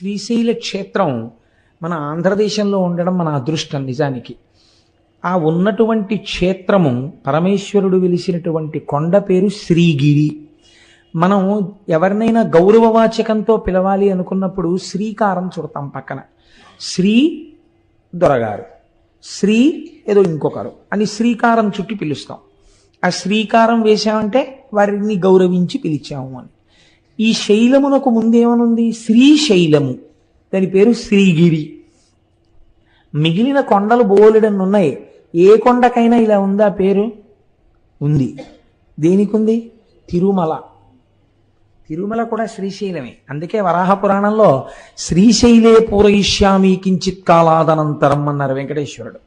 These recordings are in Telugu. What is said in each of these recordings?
శ్రీశైల క్షేత్రం మన ఆంధ్రదేశంలో ఉండడం మన అదృష్టం నిజానికి. ఆ ఉన్నటువంటి క్షేత్రము పరమేశ్వరుడు వెలిసినటువంటి కొండ పేరు శ్రీగిరి. మనం ఎవరినైనా గౌరవవాచకంతో పిలవాలి అనుకున్నప్పుడు శ్రీకారం చూడతాం పక్కన. శ్రీ దొరగారు. శ్రీ ఏదో ఇంకొకరు అని శ్రీకారం చుట్టి పిలుస్తాం. ఆ శ్రీకారం వేశామంటే వారిని గౌరవించి పిలిచాము అని. ఈ శైలమునకు ముందేమనుంది? శ్రీశైలము. దాని పేరు శ్రీగిరి. మిగిలిన కొండలు బోలెడన్ని ఉన్నాయి ఏ కొండకైనా ఇలా ఉందా? పేరు ఉంది. దేనికి ఉంది తిరుమల. తిరుమల కూడా శ్రీశైలమే. అందుకే వరాహ పురాణంలో శ్రీశైలే పూరయిష్యామి కించిత్ కాలాదనంతరం అన్నారు వెంకటేశ్వరుడు.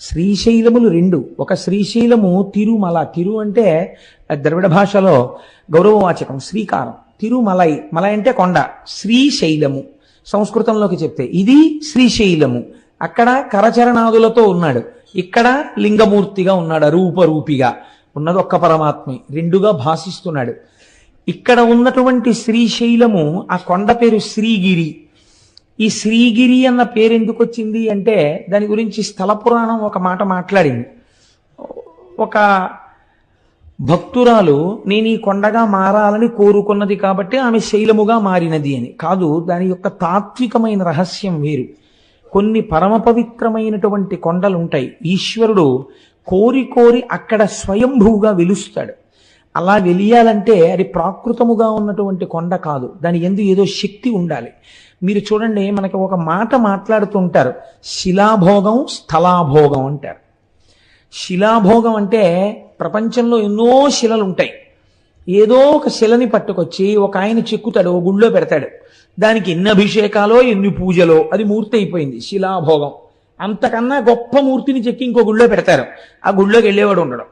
శ్రీశైలములు రెండు. ఒక శ్రీశైలము తిరుమల. తిరు అంటే ద్రవిడ భాషలో గౌరవవాచకం శ్రీకారం. తిరుమలై మలై అంటే కొండ శ్రీశైలము. సంస్కృతంలోకి చెప్తే ఇది శ్రీశైలము. అక్కడ కరచరణాదులతో ఉన్నాడు. ఇక్కడ లింగమూర్తిగా ఉన్నాడు రూపరూపిగా. ఉన్నది ఒక్క పరమాత్మే రెండుగా భాషిస్తున్నాడు. ఇక్కడ ఉన్నటువంటి శ్రీశైలము ఆ కొండ పేరు శ్రీగిరి. ఈ శ్రీగిరి అన్న పేరు ఎందుకు వచ్చింది అంటే దాని గురించి స్థల పురాణం ఒక మాట మాట్లాడింది. ఒక భక్తురాలు నేను ఈ కొండగా మారాలని కోరుకున్నది కాబట్టి ఆమె శైలముగా మారినది అని. కాదు దాని యొక్క తాత్వికమైన రహస్యం వేరు. కొన్ని పరమ పవిత్రమైనటువంటి కొండలు ఉంటాయి ఈశ్వరుడు కోరి కోరి అక్కడ స్వయంభూగా వెలుస్తాడు. అలా వెలియాలంటే అది ప్రాకృతముగా ఉన్నటువంటి కొండ కాదు. దాని ఎందు ఏదో శక్తి ఉండాలి. మీరు చూడండి మనకి ఒక మాట మాట్లాడుతుంటారు. శిలాభోగం స్థలాభోగం అంటారు. శిలాభోగం అంటే ప్రపంచంలో ఎన్నో శిలలు ఉంటాయి ఏదో ఒక శిలని పట్టుకొచ్చి ఒక ఆయన చెక్కుతాడు ఓ గుళ్ళో పెడతాడు. దానికి ఎన్ని అభిషేకాలో ఎన్ని పూజలో అది మూర్తి అయిపోయింది శిలాభోగం. అంతకన్నా గొప్ప మూర్తిని చెక్కి ఇంకో గుళ్ళో పెడతారు. ఆ గుళ్ళోకి వెళ్ళేవాడు ఉండడం.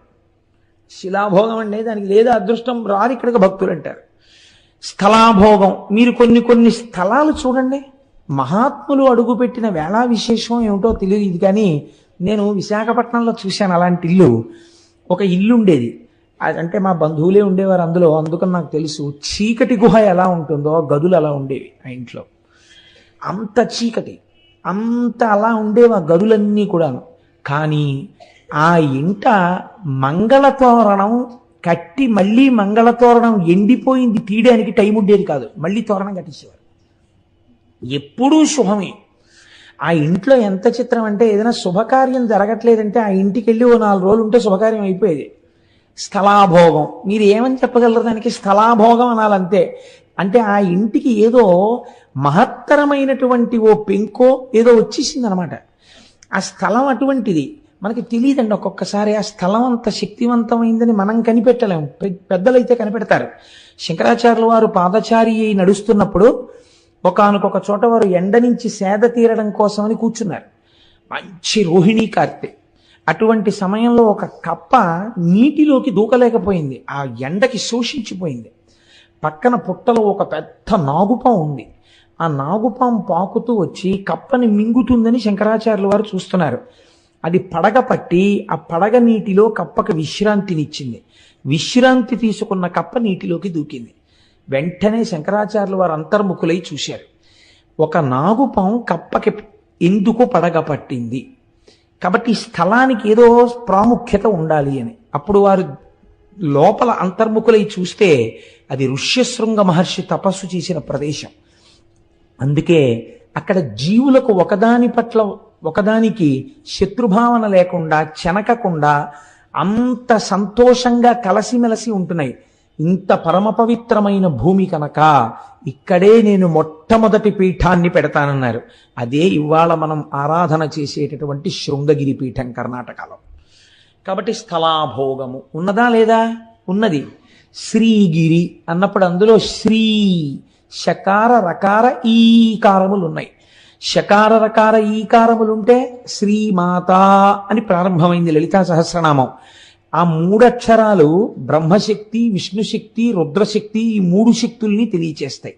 శిలాభోగం అంటే దానికి లేదా అదృష్టం రాదు ఇక్కడికి భక్తులు అంటారు. స్థలాభోగం మీరు కొన్ని కొన్ని స్థలాలు చూడండి. మహాత్ములు అడుగుపెట్టిన వేళా విశేషం ఏమిటో తెలియదు కానీ నేను విశాఖపట్నంలో చూశాను అలాంటి ఇల్లు. ఒక ఇల్లు ఉండేది. అంటే మా బంధువులే ఉండేవారు అందులో. అందుకని నాకు తెలుసు చీకటి గుహ ఎలా ఉంటుందో గదులు అలా ఉండేవి ఆ ఇంట్లో. అంత చీకటి అంత అలా ఉండేవి ఆ గదులన్నీ కూడాను. కానీ ఆ ఇంట మంగళతోరణం కట్టి మళ్ళీ మంగళతోరణం ఎండిపోయింది తీయడానికి టైం ఉండేది కాదు. మళ్ళీ తోరణం కట్టించేవారు ఎప్పుడూ శుభమే. ఆ ఇంట్లో ఎంత చిత్రం అంటే ఏదైనా శుభకార్యం జరగట్లేదంటే ఆ ఇంటికి వెళ్ళి ఓ నాలుగు రోజులు ఉంటే శుభకార్యం అయిపోయేది. స్థలాభోగం. మీరు ఏమని చెప్పగలరు దానికి? స్థలాభోగం అనాలంతే. అంటే ఆ ఇంటికి ఏదో మహత్తరమైనటువంటి ఓ పెంకో ఏదో వచ్చేసింది అనమాట ఆ స్థలం అటువంటిది. మనకి తెలియదండి ఒక్కొక్కసారి ఆ స్థలం అంత శక్తివంతమైందని మనం కనిపెట్టలేము. పెద్దలైతే కనిపెడతారు. శంకరాచార్యుల వారు పాదచారి అయి నడుస్తున్నప్పుడు ఒకనకొక చోట వారు ఎండ నుంచి సేద తీరడం కోసమని కూర్చున్నారు. మంచి రోహిణీ కార్తె. అటువంటి సమయంలో ఒక కప్ప నీటిలోకి దూకలేకపోయింది. ఆ ఎండకి శోషించిపోయింది. పక్కన పుట్టలో ఒక పెద్ద నాగుపాం ఉంది. ఆ నాగుపాం పాకుతూ వచ్చి కప్పని మింగుతుందని శంకరాచార్యుల వారు చూస్తున్నారు. అది పడగ పట్టి ఆ పడగ నీటిలో కప్పకి విశ్రాంతినిచ్చింది. విశ్రాంతి తీసుకున్న కప్ప నీటిలోకి దూకింది. వెంటనే శంకరాచార్యులు వారు అంతర్ముఖులై చూశారు. ఒక నాగుపం కప్పకి ఎందుకు పడగ పట్టింది. కాబట్టి స్థలానికి ఏదో ప్రాముఖ్యత ఉండాలి అని. అప్పుడు వారు లోపల అంతర్ముఖులై చూస్తే అది ఋష్యశృంగ మహర్షి తపస్సు చేసిన ప్రదేశం. అందుకే అక్కడ జీవులకు ఒకదాని పట్ల ఒకదానికి శత్రుభావన లేకుండా చెనకకుండా అంత సంతోషంగా కలసిమెలసి ఉంటున్నాయి. ఇంత పరమ పవిత్రమైన భూమి కనుక ఇక్కడే నేను మొట్టమొదటి పీఠాన్ని పెడతానన్నారు. అదే ఇవాళ మనం ఆరాధన చేసేటటువంటి శృంగగిరి పీఠం కర్ణాటకలో. కాబట్టి స్థలాభోగము. ఉన్నదా లేదా? ఉన్నది. శ్రీగిరి అన్నప్పుడు అందులో శ్రీ శకార రకార ఈకారములు ఉన్నాయి. శకార రకార ఈకారములుంటే శ్రీమాత అని ప్రారంభమైంది లలితా సహస్రనామం. ఆ మూడక్షరాలు బ్రహ్మశక్తి విష్ణుశక్తి రుద్రశక్తి ఈ మూడు శక్తుల్ని తెలియచేస్తాయి.